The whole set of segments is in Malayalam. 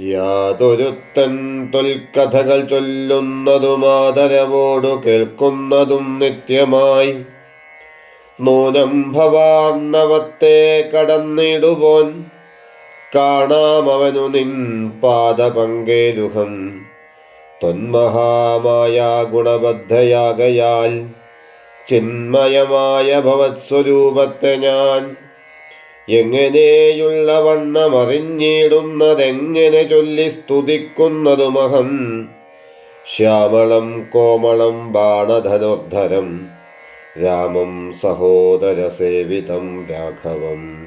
യാതൊരുത്തൻ തൊൽക്കഥകൾ ചൊല്ലുന്നതും ആദരവോടു കേൾക്കുന്നതും നിത്യമായി. നൂനം ഭവാർണവത്തെ കടന്നിടുപോൻ കാണാമവനു നിൻ പാദപങ്കേരുഹം. തൊന്മഹാമായ ഗുണബദ്ധയാകയാൽ ചിന്മയമായ ഭവത്സ്വരൂപത്തെ ഞാൻ എങ്ങനെയുള്ള വണ്ണമറിഞ്ഞിടുന്നതെങ്ങനെ ചൊല്ലി സ്തുതിക്കുന്നതുമഹം. ശ്യാമളം കോമളം ബാണധനോദ്ധരം രാമം സഹോദരസേവിതം രാഘവം.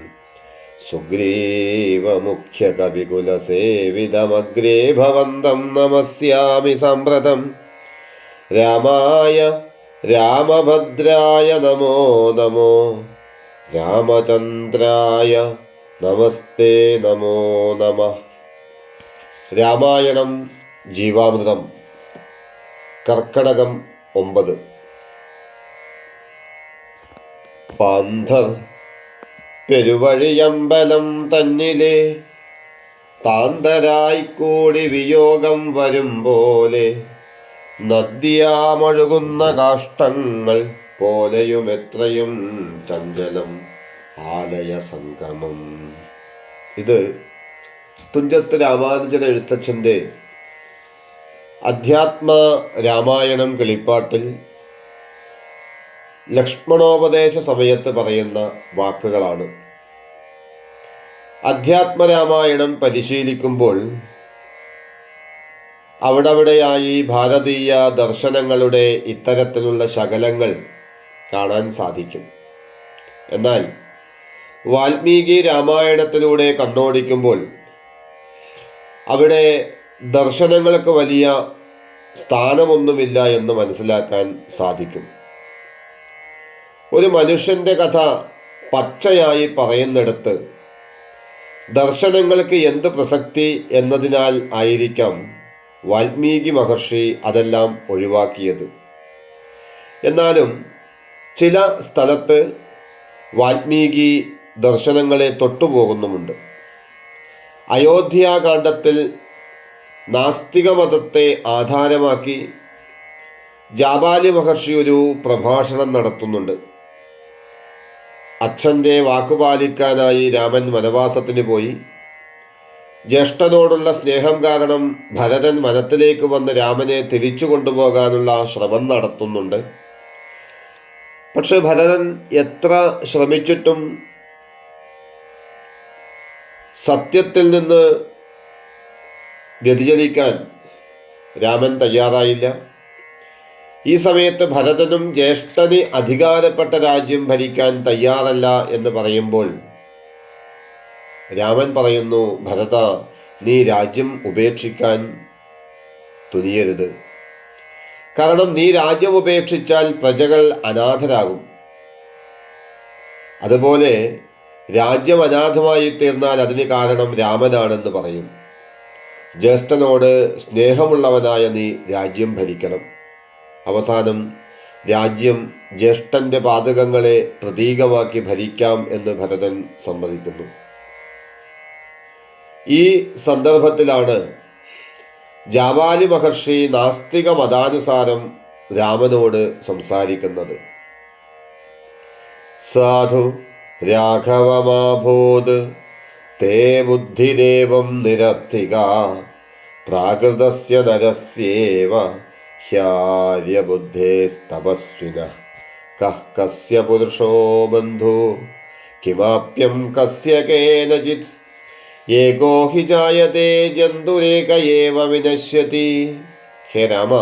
സുഗ്രീവമുഖ്യകവികുലസേവിതമഗ്രേ ഭവന്തം നമസ്യാമി സാമ്പ്രതം. രാമായ രാമഭദ്രായ നമോ നമോ. രാമചന്ദ്രായ നമസ്തേ നമോ നമ. രാമായണം ജീവാമൃതം. കർക്കടകം ഒമ്പത്. പാന്ധർ പെരുവഴിയമ്പലം തന്നിലെ താന്തരായി കൂടി വിയോഗം വരും പോലെ നദിയാമൊഴുകുന്ന കാഷ്ടങ്ങൾ പോലെയും എത്രയും ചഞ്ചലം ആലയ സംഗമം. ഇത് തുഞ്ചത്ത് രാമാനുജൻ എഴുത്തച്ഛന്റെ അധ്യാത്മ രാമായണം കിളിപ്പാട്ടിൽ ലക്ഷ്മണോപദേശ സമയത്ത് പറയുന്ന വാക്കുകളാണ്. അധ്യാത്മരാമായണം പരിശീലിക്കുമ്പോൾ അവിടവിടെയായി ഭാരതീയ ദർശനങ്ങളുടെ ഇത്തരത്തിലുള്ള ശകലങ്ങൾ കാണാൻ സാധിക്കും. എന്നാൽ വാൽമീകി രാമായണത്തിലൂടെ കണ്ണോടിക്കുമ്പോൾ അവിടെ ദർശനങ്ങൾക്ക് വലിയ സ്ഥാനമൊന്നുമില്ല എന്ന് മനസ്സിലാക്കാൻ സാധിക്കും. ഒരു മനുഷ്യന്റെ കഥ പച്ചയായി പറയുന്നിടത്ത് ദർശനങ്ങൾക്ക് എന്ത് പ്രസക്തി എന്നതിനാൽ ആയിരിക്കാം വാൽമീകി മഹർഷി അതെല്ലാം ഒഴിവാക്കിയത്. എന്നാലും ചില സ്ഥലത്ത് വാൽമീകി ദർശനങ്ങളെ തൊട്ടുപോകുന്നുമുണ്ട്. അയോധ്യാകാന്ഡത്തിൽ നാസ്തിക മതത്തെ ആധാരമാക്കി ജാബാലി മഹർഷി ഒരു പ്രഭാഷണം നടത്തുന്നുണ്ട്. അച്ഛന്റെ വാക്കുപാലിക്കാനായി രാമൻ വനവാസത്തിന് പോയി. ജ്യേഷ്ഠനോടുള്ള സ്നേഹം കാരണം ഭരതൻ വനത്തിലേക്ക് വന്ന് രാമനെ തിരിച്ചു കൊണ്ടുപോകാനുള്ള ശ്രമം നടത്തുന്നുണ്ട്. പക്ഷെ ഭരതൻ എത്ര ശ്രമിച്ചിട്ടും സത്യത്തിൽ നിന്ന് വ്യതിചലിക്കാൻ രാമൻ തയ്യാറായില്ല. ഈ സമയത്ത് ഭരതനും ജ്യേഷ്ഠന് അധികാരപ്പെട്ട രാജ്യം ഭരിക്കാൻ തയ്യാറല്ല എന്ന് പറയുമ്പോൾ രാമൻ പറയുന്നു ഭരത നീ രാജ്യം ഉപേക്ഷിക്കാൻ തുനിയരുത്. കാരണം നീ രാജ്യം ഉപേക്ഷിച്ചാൽ പ്രജകൾ അനാഥരാകും. അതുപോലെ രാജ്യം അനാഥമായി തീർന്നാൽ അതിന് കാരണം രാമനാണെന്ന് പറയും. ജ്യേഷ്ഠനോട് സ്നേഹമുള്ളവനായ നീ രാജ്യം ഭരിക്കണം. അവസാനം രാജ്യം ജ്യേഷ്ഠന്റെ പാതകങ്ങളെ പ്രതീകമാക്കി ഭരിക്കാം എന്ന് ഭരതൻ സമ്മതിക്കുന്നു. ഈ സന്ദർഭത്തിലാണ് ജാവാലി മഹർഷി നാസ്തിക മതാനുസാരം രാമനോട് സംസാരിക്കുന്നത്. സാധു രാഘവമാഭൂത് തേ ബുദ്ധിദേവം നിരത്തിക പ്രാകൃതസ്യ നരസ്യേവ ഹ്യാര്യബുദ്ധേസ്തപസ്വിന. കസ്യ പുരുഷോ ബന്ധു? കിമാപ്യം കസ്യ കേനചിത് ഏകോ ഹി ജായതേ ജന്തുരേക ഹേ രാമ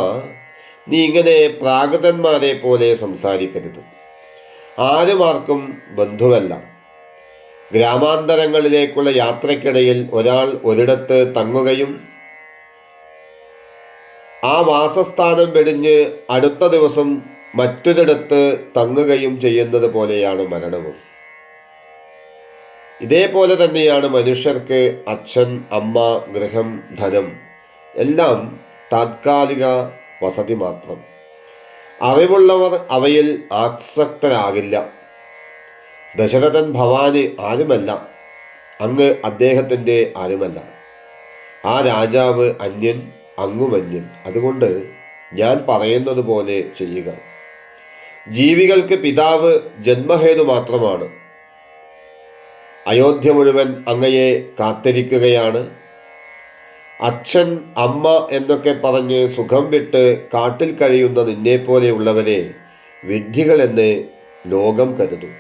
നീ ഇങ്ങനെ പ്രാകൃതന്മാരെ പോലെ സംസാരിക്കരുത്. ആരുമാർക്കും ബന്ധുവല്ല. ഗ്രാമാന്തരങ്ങളിലേക്കുള്ള യാത്രക്കിടയിൽ ഒരാൾ ഒരിടത്ത് തങ്ങുകയും ആ വാസസ്ഥാനം വെടിഞ്ഞ് അടുത്ത ദിവസം മറ്റൊരിടത്ത് തങ്ങുകയും ചെയ്യുന്നത് പോലെയാണ് മരണവും. ഇതേപോലെ തന്നെയാണ് മനുഷ്യർക്ക് അച്ഛൻ അമ്മ ഗൃഹം ധനം എല്ലാം താത്കാലിക വസതി മാത്രം. അറിവുള്ളവർ അവയിൽ ആസക്തരാകില്ല. ദശരഥൻ ഭവാന് ആരുമല്ല? അങ്ങ് അദ്ദേഹത്തിന്റെ ആരുമല്ല. ആ രാജാവ് അന്യൻ അങ്ങുമന്യൻ. അതുകൊണ്ട് ഞാൻ പറയുന്നത് പോലെ ചെയ്യുക. ജീവികൾക്ക് പിതാവ് ജന്മഹേതു മാത്രമാണ്. അയോധ്യ മുഴുവൻ അങ്ങയെ കാത്തിരിക്കുകയാണ്. അച്ഛൻ അമ്മ എന്നൊക്കെ പറഞ്ഞ് സുഖം വിട്ട് കാട്ടിൽ കഴിയുന്ന നിന്നെപ്പോലെയുള്ളവരെ വിഡ്ഢികളെന്ന് ലോകം കരുതും.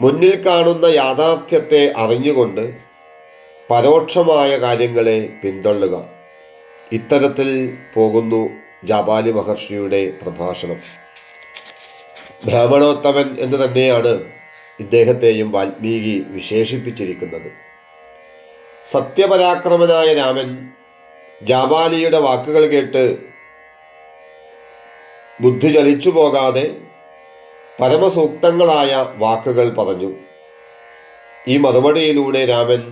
മുന്നിൽ കാണുന്ന യാഥാർത്ഥ്യത്തെ അറിഞ്ഞുകൊണ്ട് പരോക്ഷമായ കാര്യങ്ങളെ പിന്തള്ളുക. ഇത്തരത്തിൽ പോകുന്നു ജാബാലി മഹർഷിയുടെ പ്രഭാഷണം. ബ്രാഹ്മണോത്തമൻ എന്ന് തന്നെയാണ് ഇദ്ദേഹത്തെയും വാൽമീകി വിശേഷിപ്പിച്ചിരിക്കുന്നത്. സത്യപരാക്രമനായ രാമൻ ജാബാലിയുടെ വാക്കുകൾ കേട്ട് ബുദ്ധി ചലിച്ചു പോകാതെ പരമസൂക്തങ്ങളായ വാക്കുകൾ പറഞ്ഞു. ഈ മറുപടിയിലൂടെ രാമൻ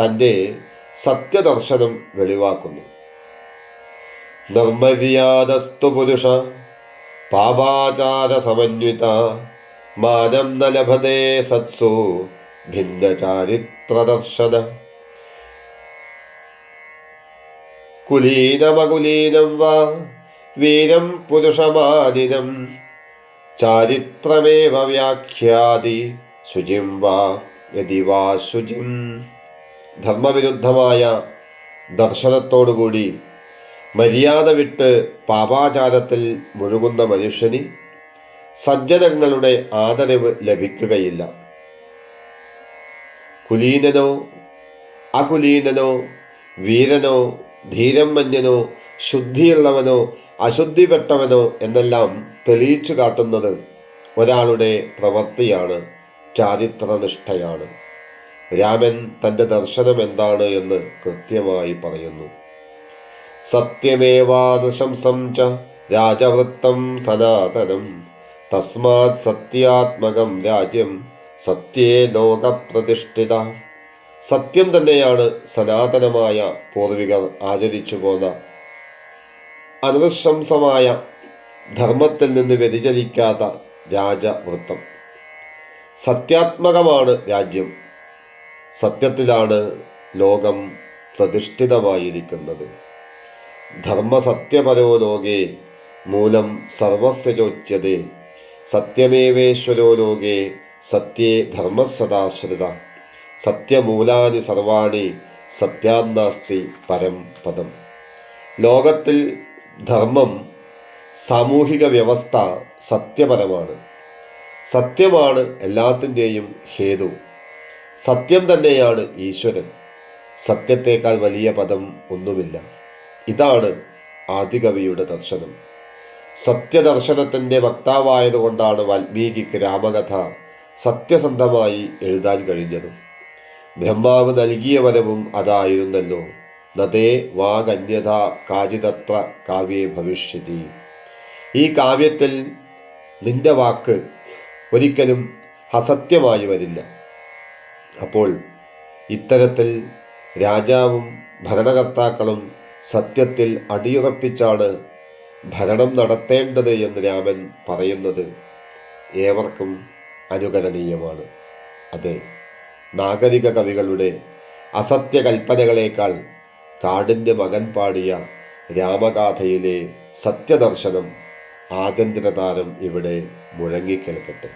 തന്റെ സത്യദർശനം വെളിവാക്കുന്നു. നിർമര്യാദസ്തു പുരുഷ പാപാചാര സമന്വിത മാനം ന ലഭതേ സത്സു ഭിന്നചാരിത്രദർശന. കുലീനമകുലീനം വാ വീരം പുരുഷമാനിനം. ചാരിത്രമേവ വ്യാഖ്യാതി ശുചിം വാ യതി വാ ശുചിം. ധർമ്മവിരുദ്ധമായ ദർശനത്തോടുകൂടി മര്യാദ വിട്ട് പാപാചാരത്തിൽ മുഴുകുന്ന മനുഷ്യന് സജ്ജനങ്ങളുടെ ആദരവ് ലഭിക്കുകയില്ല. കുലീനനോ അകുലീനനോ വീരനോ ധീരമന്യനോ ശുദ്ധിയുള്ളവനോ അശുദ്ധിപ്പെട്ടവനോ എന്നെല്ലാം തെളിയിച്ചു കാട്ടുന്നത് ഒരാളുടെ പ്രവൃത്തിയാണ് ചാരിത്രനിഷ്ഠയാണ്. രാമൻ തന്റെ ദർശനം എന്താണ് എന്ന് കൃത്യമായി പറയുന്നു. സത്യമേവാദശംസം ച രാജവൃത്തം സനാതനം. തസ്മാത് സത്യാത്മകം രാജ്യം സത്യേ ലോകപ്രതിഷ്ഠിത. സത്യം തന്നെയാണ് സനാതനമായ പൂർവികർ ആചരിച്ചു പോന്ന അനുശംസമായ ധർമ്മത്തിൽ നിന്ന് വ്യതിചലിക്കാത്ത രാജവൃത്തം. സത്യാത്മകമാണ് രാജ്യം. സത്യത്തിലാണ് ലോകം പ്രതിഷ്ഠിതമായിരിക്കുന്നത്. ധർമ്മസത്യപരോ ലോകേ മൂലം സർവസ്യചോച്യതേ. സത്യമേവേശ്വരോ ലോകേ സത്യേ ധർമ്മസദാശ്രിത സത്യമൂലാനി സർവാണി സത്യാന്നാസ്തി പരം പദം. ലോകത്തിൽ ധർമ്മം സാമൂഹിക വ്യവസ്ഥ സത്യപരമാണ്. സത്യമാണ് എല്ലാത്തിന്റെയും ഹേതു. സത്യം തന്നെയാണ് ഈശ്വരൻ. സത്യത്തേക്കാൾ വലിയ പദം ഒന്നുമില്ല. ഇതാണ് ആദികവിയുടെ ദർശനം. സത്യദർശനത്തിന്റെ വക്താവായതുകൊണ്ടാണ് വാൽമീകിക്ക് രാമകഥ സത്യസന്ധമായി എഴുതാൻ കഴിഞ്ഞതും. ബ്രഹ്മാവ് നൽകിയ വരവും അതായിരുന്നല്ലോ. നദേ വാഗന്യത കാചിതത്ര കാവ്യേ ഭവിഷ്യതി. ഈ കാവ്യത്തിൽ നിന്റെ വാക്ക് ഒരിക്കലും അസത്യമായി വരില്ല. അപ്പോൾ ഇത്തരത്തിൽ രാജാവും ഭരണകർത്താക്കളും സത്യത്തിൽ അടിയുറപ്പിച്ചാണ് ഭരണം നടത്തേണ്ടത് എന്ന് രാമൻ പറയുന്നത് ഏവർക്കും അനുകരണീയമാണ് അതെ നാഗരിക കവികളുടെ അസത്യകൽപ്പനകളേക്കാൾ കാടിന്റെ മകൻ പാടിയ രാമഗാഥയിലെ സത്യദർശനം ആചന്ദ്രതാരം ഇവിടെ മുഴങ്ങിക്കേൾക്കട്ടെ.